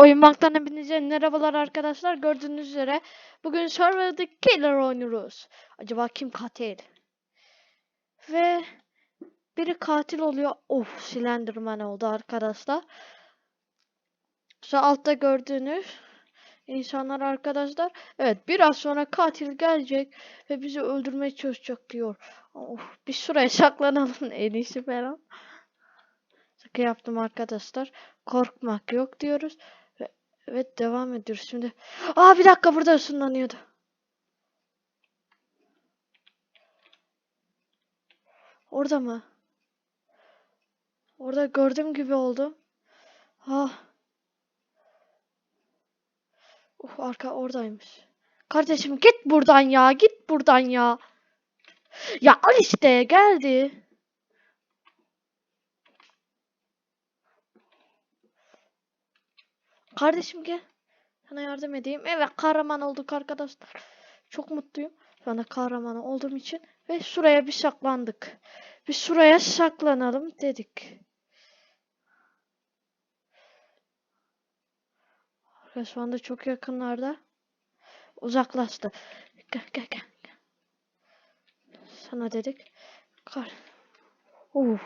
Oyun Bank'tan hepinize merhabalar arkadaşlar. Gördüğünüz üzere bugün Survivor'da Killer oynuyoruz. Acaba kim katil? Ve biri katil oluyor. Of Slenderman oldu arkadaşlar. Şu altta gördüğünüz insanlar arkadaşlar. Evet biraz sonra katil gelecek ve bizi öldürmeye çalışacak diyor. Of bir şuraya saklanalım en iyisi falan. Şaka yaptım arkadaşlar. Korkmak yok diyoruz. Ve, evet devam ediyoruz şimdi. Aa bir dakika burada ısınlanıyordu. Orada mı? Orada gördüğüm gibi oldu. Ah. Uf arka oradaymış. Kardeşim git buradan ya. Git buradan ya. Ya al işte geldi. Kardeşim gel. Sana yardım edeyim. Evet kahraman olduk arkadaşlar. Çok mutluyum. Şu anda kahraman olduğum için. Ve şuraya bir saklandık. Bir şuraya saklanalım dedik. Ve şu anda çok yakınlarda. Uzaklaştı. Gel gel. gel. Sana dedik. Kar. Uf.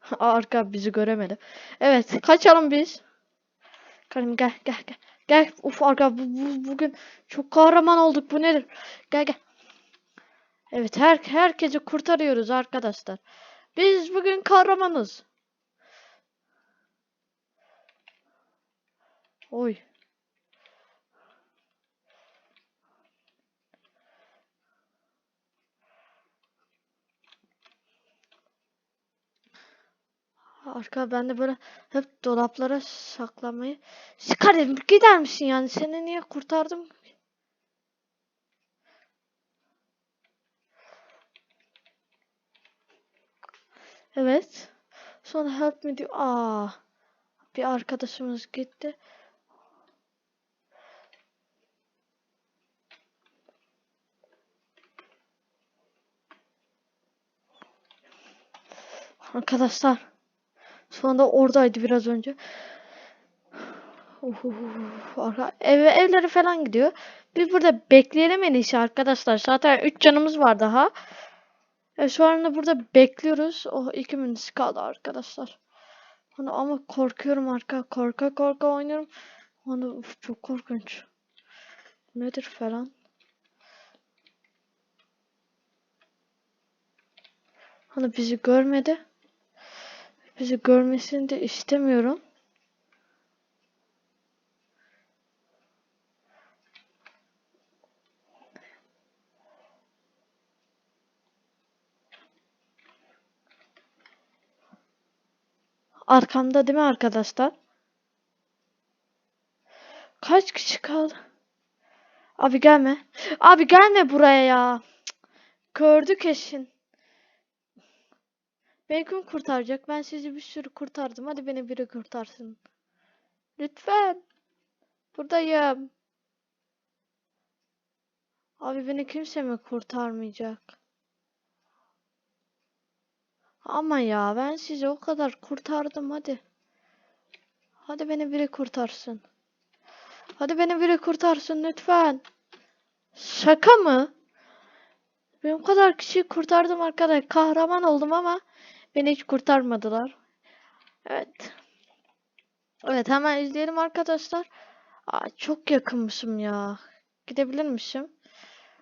Arka bizi göremedi. Evet kaçalım biz. Karim gel gel gel. Gel. Uf arka bu, bu- bugün çok kahraman olduk. Bu nedir? Gel gel. Evet her herkesi kurtarıyoruz arkadaşlar. Biz bugün kahramanız. Oy. Arka ben de böyle hep dolaplara saklamayı. Kardeşim gider misin yani? Seni niye kurtardım? Evet. Sonra help me diyor. Aa. Bir arkadaşımız gitti. Arkadaşlar. Şu anda oradaydı biraz önce. Arka, eve, evlere falan gidiyor. Biz burada bekleyelim en iyisi arkadaşlar. Zaten 3 canımız var daha. E, şu anda burada bekliyoruz. Oh iki minut kaldı arkadaşlar. Hani ama korkuyorum arka. Korka korka oynuyorum. Hani uf, çok korkunç. Nedir falan. Hani bizi görmedi. Bizi görmesini de istemiyorum. Arkamda değil mi arkadaşlar? Kaç kişi kaldı? Abi gelme. Abi gelme buraya ya. Cık. Gördü kesin. Beni kim kurtaracak? Ben sizi bir sürü kurtardım. Hadi beni biri kurtarsın. Lütfen. Buradayım. Abi beni kimse mi kurtarmayacak? Ama ya ben sizi o kadar kurtardım hadi. Hadi beni biri kurtarsın. Hadi beni biri kurtarsın lütfen. Şaka mı? Ben o kadar kişiyi kurtardım arkadaş. Kahraman oldum ama beni hiç kurtarmadılar. Evet. Evet hemen izleyelim arkadaşlar. Aa, çok yakınmışım ya. Gidebilirmişim.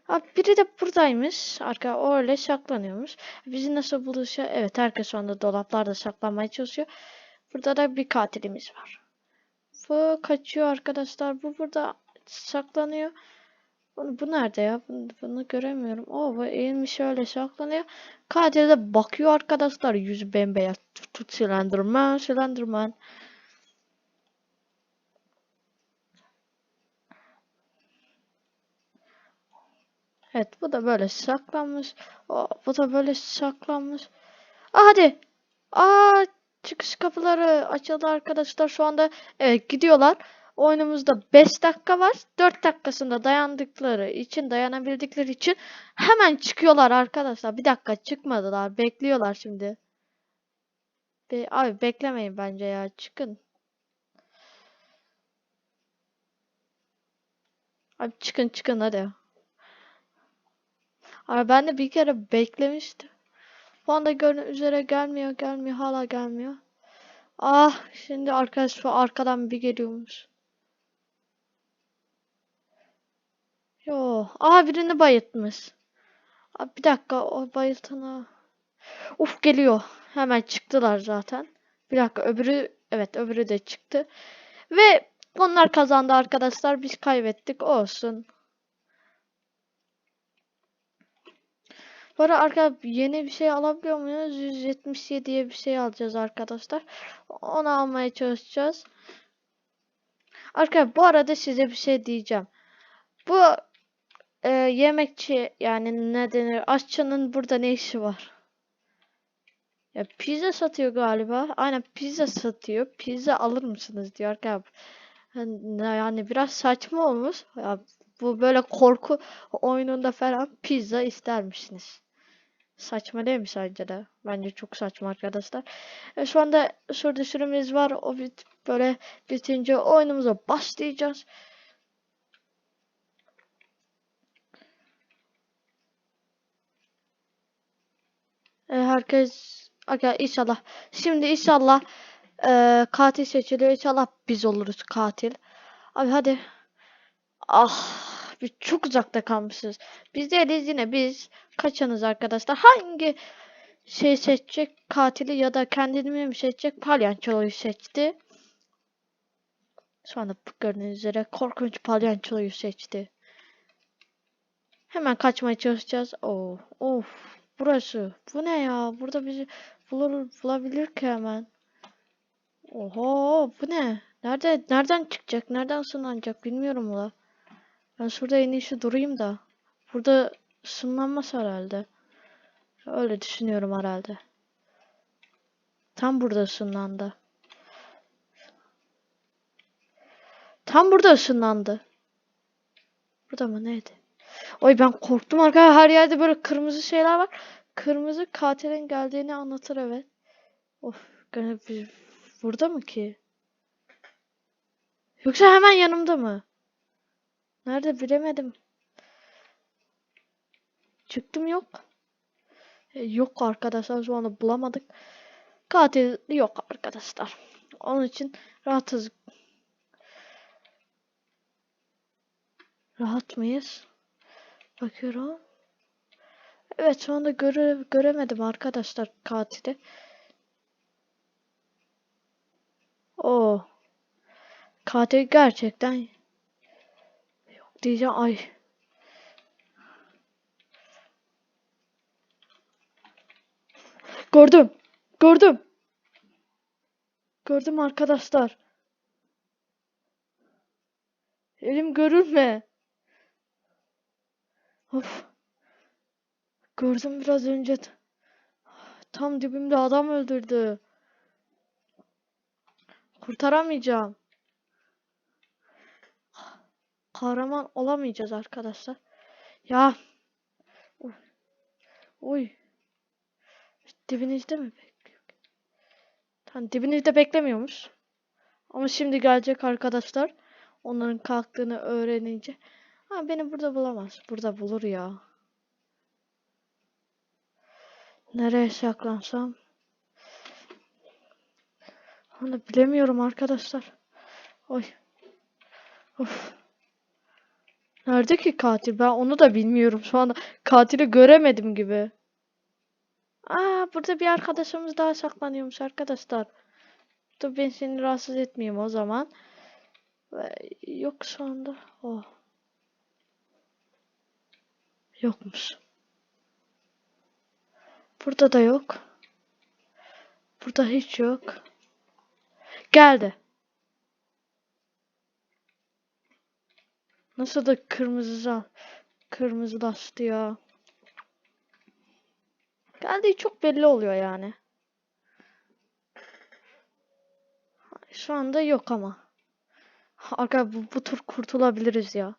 Abi biri de buradaymış. Arka o öyle saklanıyormuş. Bizi nasıl bulursa evet herkes şu anda dolaplarda saklanmaya çalışıyor. Burada da bir katilimiz var. Bu kaçıyor arkadaşlar. Bu burada saklanıyor. Bu, bu nerede ya? Bunu, bunu göremiyorum. O bu eğilmiş öyle saklanıyor. Katil de bakıyor arkadaşlar. Yüzü bembeyaz. Tut, tut Slenderman, Slenderman. Evet bu da böyle saklanmış. O, bu da böyle saklanmış. Aa, hadi. Aa çıkış kapıları açıldı arkadaşlar. Şu anda evet gidiyorlar. Oyunumuzda 5 dakika var. 4 dakikasında dayandıkları için, dayanabildikleri için hemen çıkıyorlar arkadaşlar. Bir dakika çıkmadılar. Bekliyorlar şimdi. Be abi beklemeyin bence ya. Çıkın. Abi çıkın çıkın hadi. Abi ben de bir kere beklemiştim. Bu anda gördüğünüz üzere gelmiyor gelmiyor hala gelmiyor. Ah şimdi arkadaş arkadan bir geliyormuş. Yo. Aha birini bayıltmış. Abi bir dakika o bayıltana. Uf geliyor. Hemen çıktılar zaten. Bir dakika öbürü evet öbürü de çıktı. Ve onlar kazandı arkadaşlar. Biz kaybettik. Olsun. Bu arada yeni bir şey alabiliyor muyuz? 177'ye bir şey alacağız arkadaşlar. Onu almaya çalışacağız. Arkadaşlar bu arada size bir şey diyeceğim. Bu e, yemekçi yani ne denir? Aşçının burada ne işi var? Ya pizza satıyor galiba. Aynen pizza satıyor. Pizza alır mısınız diyor arkadaşlar. Yani yani biraz saçma olmuş. Ya bu böyle korku oyununda falan pizza ister misiniz? Saçma değil mi sence de? Bence çok saçma arkadaşlar. E, şu anda şurada süremiz var. O bit böyle bitince oyunumuza başlayacağız. E, herkes Aga inşallah. Şimdi inşallah e, katil seçiliyor. İnşallah biz oluruz katil. Abi hadi. Ah, biz çok uzakta kalmışız. Biz değiliz yine biz. Kaçanız arkadaşlar. Hangi şey seçecek? Katili ya da kendini mi seçecek? Palyançoyu seçti. Şu anda gördüğünüz üzere korkunç palyançoyu seçti. Hemen kaçmaya çalışacağız. Oh, of. Burası. Bu ne ya? Burada bizi bulur, bulabilir ki hemen. Oho, bu ne? Nerede, nereden çıkacak? Nereden ısınlanacak? Bilmiyorum ula. Ben şurada en iyisi durayım da. Burada ısınlanmaz herhalde. Öyle düşünüyorum herhalde. Tam burada ısınlandı. Tam burada ısınlandı. Burada mı neydi? Oy ben korktum arkadaşlar. Her yerde böyle kırmızı şeyler var. Kırmızı katilin geldiğini anlatır evet. Of. gene Burada mı ki? Yoksa hemen yanımda mı? Nerede bilemedim. Çıktım yok. E, yok arkadaşlar şu anda bulamadık. Katil yok arkadaşlar. Onun için rahatız. Rahat mıyız? Bakıyorum. Evet şu anda göre göremedim arkadaşlar katili. O katil gerçekten yok diyeceğim ay. Gördüm. Gördüm. Gördüm arkadaşlar. Elim görülme. Of. Gördüm biraz önce. Tam dibimde adam öldürdü. Kurtaramayacağım. Kahraman olamayacağız arkadaşlar. Ya. Uy. Uy. Dibinizde mi bekliyor? Tamam dibinizde beklemiyormuş. Ama şimdi gelecek arkadaşlar. Onların kalktığını öğrenince. Ha beni burada bulamaz. Burada bulur ya. Nereye saklansam? Onu bilemiyorum arkadaşlar. Oy. Of. Nerede ki katil? Ben onu da bilmiyorum. Şu anda katili göremedim gibi. Aa burada bir arkadaşımız daha saklanıyormuş arkadaşlar. Dur ben seni rahatsız etmeyeyim o zaman. Yok şu anda. Oh. Yokmuş. Burada da yok. Burada hiç yok. Geldi. Nasıl da kırmızı kırmızılaştı ya. Geldiği çok belli oluyor yani. Şu anda yok ama. Arkadaşlar bu, bu tur kurtulabiliriz ya.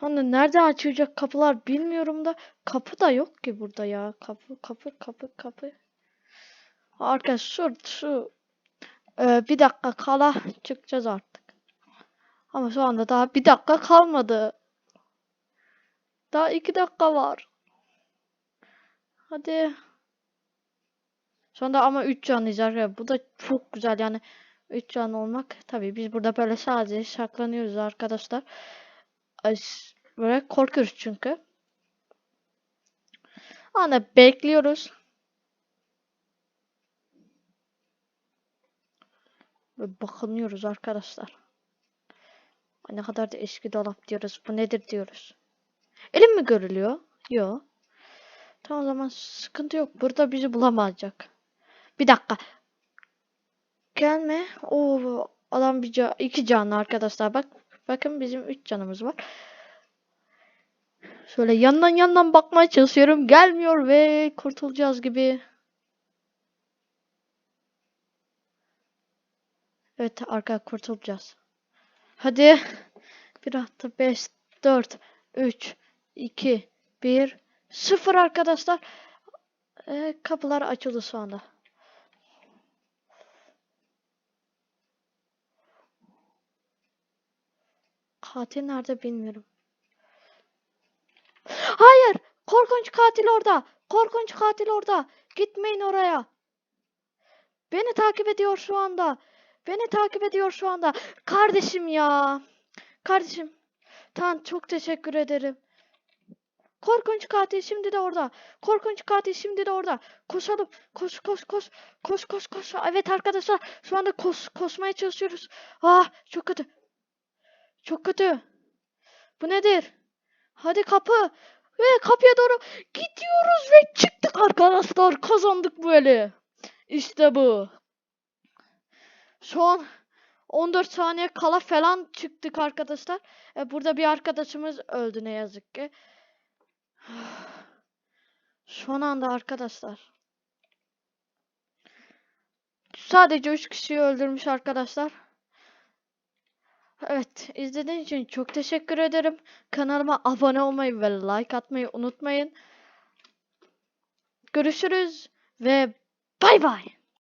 Anda nerede açılacak kapılar bilmiyorum da kapı da yok ki burada ya. Kapı kapı kapı kapı. Arkadaşlar şu şu e, bir dakika kala çıkacağız artık. Ama şu anda daha bir dakika kalmadı. Daha iki dakika var. Hadi. Şu anda ama 3 canlıyız arkadaşlar. Bu da çok güzel yani. 3 can olmak. Tabii biz burada böyle sadece saklanıyoruz arkadaşlar. Böyle korkuyoruz çünkü. Ana bekliyoruz. Ve bakınıyoruz arkadaşlar. Ne kadar da eski dolap diyoruz. Bu nedir diyoruz. Elim mi görülüyor? Yok. Tamam o zaman sıkıntı yok. Burada bizi bulamayacak. Bir dakika. Gelme. Oo, adam bir ca iki canlı arkadaşlar. Bak bakın bizim üç canımız var. Şöyle yandan yandan bakmaya çalışıyorum. Gelmiyor ve kurtulacağız gibi. Evet arka kurtulacağız. Hadi. Bir hafta 5, 4, 3, 2, 1, 0 arkadaşlar. Ee, kapılar açıldı şu anda. Katil nerede bilmiyorum. Hayır! Korkunç katil orada. Korkunç katil orada. Gitmeyin oraya. Beni takip ediyor şu anda. Beni takip ediyor şu anda. Kardeşim ya. Kardeşim. Tamam çok teşekkür ederim. Korkunç katil şimdi de orada. Korkunç katil şimdi de orada. Koşalım. Koş koş koş. Koş koş koş. Evet arkadaşlar şu anda koş, koşmaya çalışıyoruz. Ah çok kötü. Çok kötü. Bu nedir? Hadi kapı. Ve kapıya doğru gidiyoruz ve çıktık arkadaşlar. Kazandık böyle. İşte bu. An 14 saniye kala falan çıktık arkadaşlar. E, burada bir arkadaşımız öldü ne yazık ki. Son anda arkadaşlar. Sadece 3 kişiyi öldürmüş arkadaşlar. Evet, izlediğiniz için çok teşekkür ederim. Kanalıma abone olmayı ve like atmayı unutmayın. Görüşürüz ve bay bay.